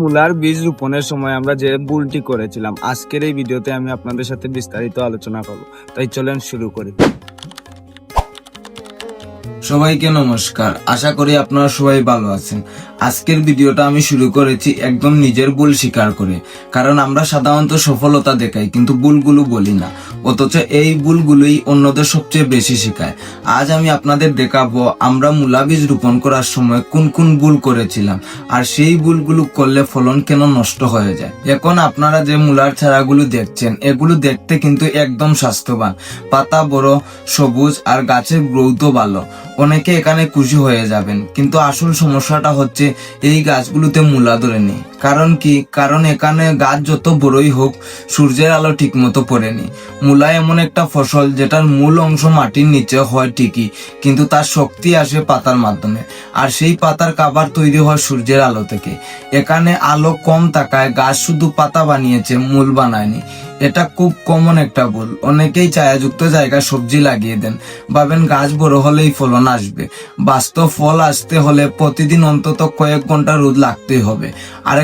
মূলার বীজ রোপণের সময় আমরা যে ভুলটি করেছিলাম, আজকের এই ভিডিওতে আমি আপনাদের সাথে বিস্তারিত আলোচনা করব। তাই চলেন শুরু করি। সবাইকে নমস্কার। আশা করি আপনারা সবাই ভালো আছেন। আজকের ভিডিওটা আমি শুরু করেছি একদম নিজের ভুল স্বীকার করে। কারণ আমরা সাধারণত সফলতা দেখাই, কিন্তু ভুলগুলো বলি না। অথচ এই ভুলগুলোই অন্যদের সবচেয়ে বেশি শেখায়। আজ আমি আপনাদের দেখাবো আমরা মূলা বীজ রোপণ করার সময় কোন কোন ভুল করেছিলাম, আর সেই ভুলগুলো করলে ফলন কেন নষ্ট হয়ে যায়। এখন আপনারা যে মূলার চারাগুলো দেখছেন, এগুলো দেখতে কিন্তু একদম স্বাস্থ্যবান। পাতা বড়, সবুজ আর গাছের গ্রৌথ ভালো। অনেকে এখানে খুশি হয়ে যাবেন, কিন্তু আসল সমস্যাটা হচ্ছে এই গাছগুলোতে মূলা ধরেনি কারণ কি? কারণ এখানে গাছ যত বড়ই হোক, সূর্যের আলো ঠিক মতো পড়েনি। মূলা এমন একটা ফসল যেটার মূল অংশ মাটির নিচে হয় ঠিকই, কিন্তু তার শক্তি আসে পাতার মাধ্যমে। আর সেই পাতার কাবার তৈরি হয় সূর্যের আলো থেকে। এখানে আলো কম থাকায় গাছ শুধু পাতা বানিয়েছে, মূল বানায়নি। এটা খুব কমন একটা ভুল। অনেকেই ছায়াযুক্ত জায়গায় সবজি লাগিয়ে দেন। ভাবেন গাছ বড় হলেই ফলন আসবে। বাস্তব ফল আসতে হলে প্রতিদিন অন্তত কয়েক ঘণ্টা রোদ লাগতেই হবে।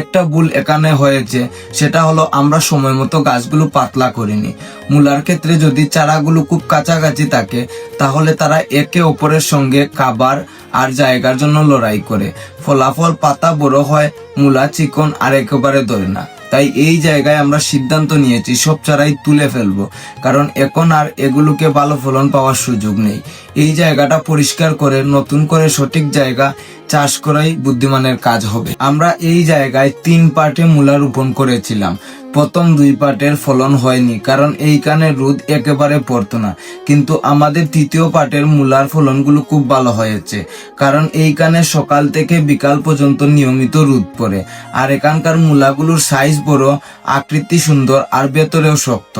আরেকটা ভুল এখানে হয়েছে, সেটা হলো আমরা সময় মতো গাছগুলো পাতলা করিনি। মূলার ক্ষেত্রে যদি চারাগুলো খুব কাছাকাছি থাকে, তাহলে তারা একে অপরের সঙ্গে খাবার আর জায়গার জন্য লড়াই করে। ফলাফল পাতা বড় হয়, মূলা চিকন আর একেবারে ধরে না। তাই এই জায়গায় আমরা সিদ্ধান্ত নিয়েছি, সব চারাই তুলে ফেলব। কারণ এখন আর এগুলোকে ভালো ফলন পাওয়ার সুযোগ নেই। এই জায়গাটা পরিষ্কার করে, নতুন করে সঠিক জায়গা চাষ করাই বুদ্ধিমানের কাজ হবে। আমরা এই জায়গায় তিন পার্টে মূলা রোপণ করেছিলাম। প্রথম দুই পার্টের ফলন হয়নি, কারণ এইখানে রোদ একেবারে পড়তো না। কিন্তু আমাদের তৃতীয় পার্টের মূলার ফলনগুলো খুব ভালো হয়েছে, কারণ এইখানে সকাল থেকে বিকাল পর্যন্ত নিয়মিত রোদ পড়ে। আর এখানকার মূলাগুলোর সাইজ বড়, আকৃতি সুন্দর আর ভেতরেও শক্ত।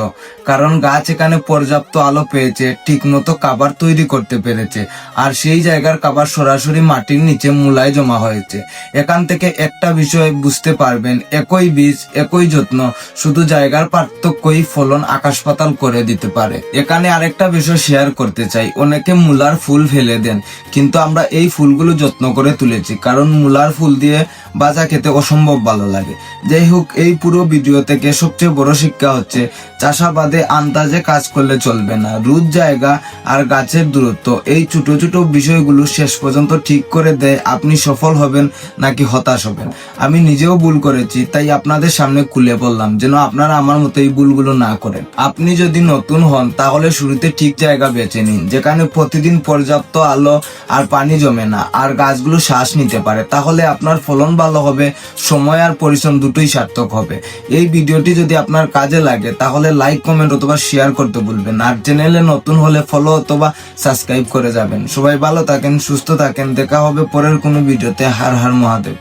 কারণ গাছ এখানে পর্যাপ্ত আলো পেয়েছে, ঠিকমতো কাবার তৈরি করতে পেরেছে। আর সেই জায়গার কাবার সরাসরি মাটির নিচে মূলায় জমা হয়েছে। এখান থেকে একটা বিষয় বুঝতে পারবেন, একই বীজ, একই যত্ন, শুধু জায়গার পার্থক্যই ফলন আকাশ পাতাল করে দিতে পারে। এখানে আরেকটা বিষয় শেয়ার করতে চাই, অনেকে মূলার ফুল ফেলে দেন, কিন্তু আমরা এই ফুলগুলো যত্ন করে তুলেছি, কারণ মূলার ফুল দিয়ে বাজা খেতে অসম্ভব ভালো লাগে। যাই হোক, এই পুরো ভিডিও থেকে সবচেয়ে বড় শিক্ষা হচ্ছে, চাষাবাদে আন্দাজে কাজ করলে চলবে না। রুদ জায়গা আর গাছের দূরত্ব। এই ছোট ছোট বিষয়গুলো শেষ পর্যন্ত ঠিক করে দেয়, আপনি সফল হবেন নাকি হতাশ হবেন। আমি নিজেও ভুল করেছি, তাই আপনাদের সামনে খুলে বললাম যেন আপনারা আমার মতো এই ভুলগুলো না করেন। আপনি যদি নতুন হন, তাহলে শুরুতে ঠিক জায়গা বেছে নিন, যেখানে প্রতিদিন পর্যাপ্ত আলো আর পানি জমে না, আর গাছগুলো শ্বাস নিতে পারে। তাহলে আপনার ফলন ভালো হবে, সময় আর পরিশ্রম দুটোই সার্থক হবে। এই ভিডিওটি যদি আপনার কাজে লাগে, তাহলে লাইক, কমেন্ট অথবা শেয়ার করতে ভুলবেন আর চ্যানেলে নতুন হলে ফলো অথবা সাবস্ক্রাইব করে যাবেন। সবাই ভালো থাকেন, সুস্থ থাকেন। দেখা হবে পরের কোনো ভিডিওতে। হার হার মহাদেব।